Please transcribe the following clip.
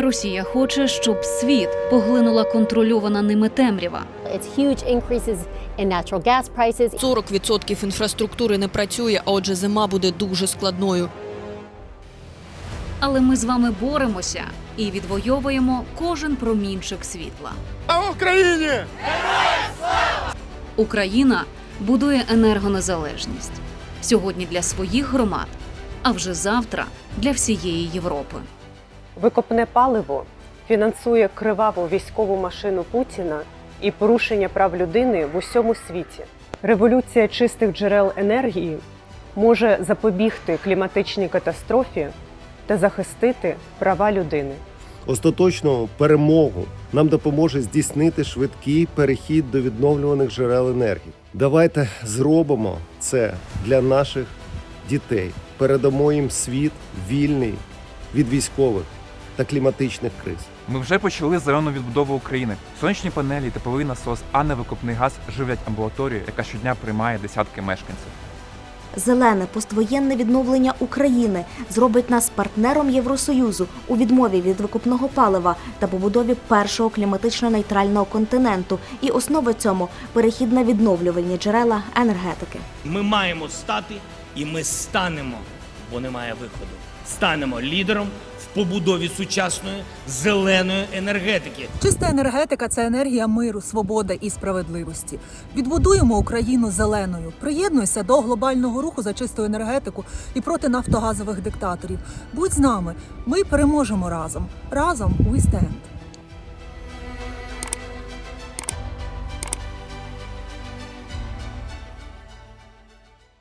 Росія хоче, щоб світ поглинула контрольована ними темрява. It's huge increases in natural gas prices. 40% інфраструктури не працює, а отже, зима буде дуже складною. Але ми з вами боремося і відвоюємо кожен промінчик світла. А в Україні! Україна будує енергонезалежність сьогодні для своїх громад, а вже завтра для всієї Європи. Викопне паливо фінансує криваву військову машину Путіна і порушення прав людини в усьому світі. Революція чистих джерел енергії може запобігти кліматичній катастрофі та захистити права людини. Остаточну перемогу нам допоможе здійснити швидкий перехід до відновлюваних джерел енергії. Давайте зробимо це для наших дітей. Передамо їм світ вільний від військових та кліматичних криз. Ми вже почали зелену відбудову України. Сонячні панелі, тепловий насос, а не викопний газ живлять амбулаторію, яка щодня приймає десятки мешканців. Зелене поствоєнне відновлення України зробить нас партнером Євросоюзу у відмові від викупного палива та побудові першого кліматично нейтрального континенту. І основа цьому перехід на відновлювальні джерела енергетики. Ми маємо стати, і ми станемо, бо немає виходу. Станемо лідером в побудові сучасної зеленої енергетики. Чиста енергетика це енергія миру, свободи і справедливості. Відбудуємо Україну зеленою. Приєднуйся до глобального руху за чисту енергетику і проти нафтогазових диктаторів. Будь з нами. Ми переможемо разом. Разом we stand.